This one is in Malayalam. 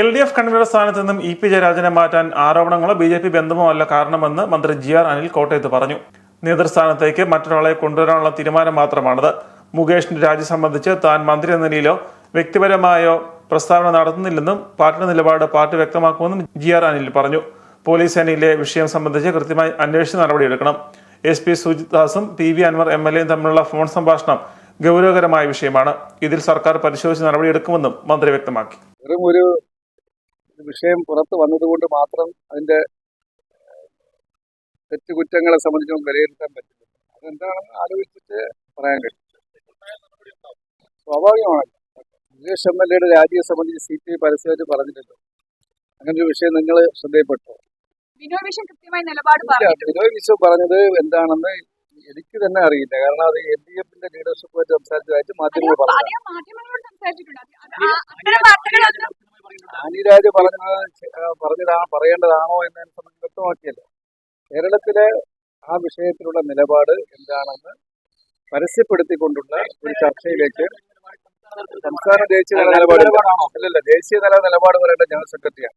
എൽ ഡി എഫ് കൺവീനർ സ്ഥാനത്ത് നിന്നും ഇ പി ജയരാജനെ മാറ്റാൻ ആരോപണങ്ങളോ ബി ജെ പി ബന്ധമോ അല്ല കാരണമെന്ന് മന്ത്രി ജി ആർ അനിൽ കോട്ടയത്ത് പറഞ്ഞു. നേതൃസ്ഥാനത്തേക്ക് മറ്റൊരാളെ കൊണ്ടുവരാനുള്ള തീരുമാനം മാത്രമാണത്. മുകേഷിന്റെ രാജി സംബന്ധിച്ച് താൻ മന്ത്രി എന്ന നിലയിലോ വ്യക്തിപരമായോ പ്രസ്താവന നടത്തുന്നില്ലെന്നും പാർട്ടിയുടെ നിലപാട് പാർട്ടി വ്യക്തമാക്കുമെന്നും ജി ആർ അനിൽ പറഞ്ഞു. പോലീസ് സേനയിലെ വിഷയം സംബന്ധിച്ച് കൃത്യമായി അന്വേഷിച്ച് നടപടിയെടുക്കണം. S P Sujith ദാസും P V Anvar M L എയും തമ്മിലുള്ള ഫോൺ സംഭാഷണം ഗൗരവകരമായ വിഷയമാണ്. ഇതിൽ സർക്കാർ പരിശോധിച്ച് നടപടിയെടുക്കുമെന്നും മന്ത്രി വ്യക്തമാക്കി. ഒരു വിഷയം പുറത്ത് വന്നതുകൊണ്ട് മാത്രം അതിന്റെ തെറ്റുകുറ്റങ്ങളെ സംബന്ധിച്ച് നമുക്ക് വിലയിരുത്താൻ പറ്റില്ല. അതെന്താണെന്ന് ആലോചിച്ചിട്ട് പറയാൻ കഴിയും. സ്വാഭാവികമാണ് മുകേഷ് എം എൽ എയുടെ രാജിയെ സംബന്ധിച്ച് സി പി ഐ പരസ്യമായിട്ട് പറഞ്ഞില്ലല്ലോ. അങ്ങനെ ഒരു വിഷയം നിങ്ങൾ ശ്രദ്ധയിൽപ്പെട്ടോ? ബിനോയ് വിശ്വം പറഞ്ഞത് എന്താണെന്ന് എനിക്ക് തന്നെ അറിയില്ല. കാരണം അത് എൽ ഡി എഫിന്റെ ലീഡർഷിപ്പുമായിട്ട് സംസാരിച്ചതായിട്ട് മാധ്യമങ്ങൾ പറഞ്ഞു ആനിരാജ് പറഞ്ഞത് പറഞ്ഞതാ പറയേണ്ടതാണോ എന്നതിനെ സംബന്ധിച്ച് വ്യക്തമാക്കിയല്ലോ. കേരളത്തിലെ ആ വിഷയത്തിലുള്ള നിലപാട് എന്താണെന്ന് പരസ്യപ്പെടുത്തിക്കൊണ്ടുള്ള ഒരു ചർച്ചയിലേക്ക് സംസ്ഥാന ദേശീയ തല നിലപാട് അല്ലല്ല ദേശീയ തല നിലപാട് പറയേണ്ട ജനറൽ സെക്രട്ടറിയാണ്.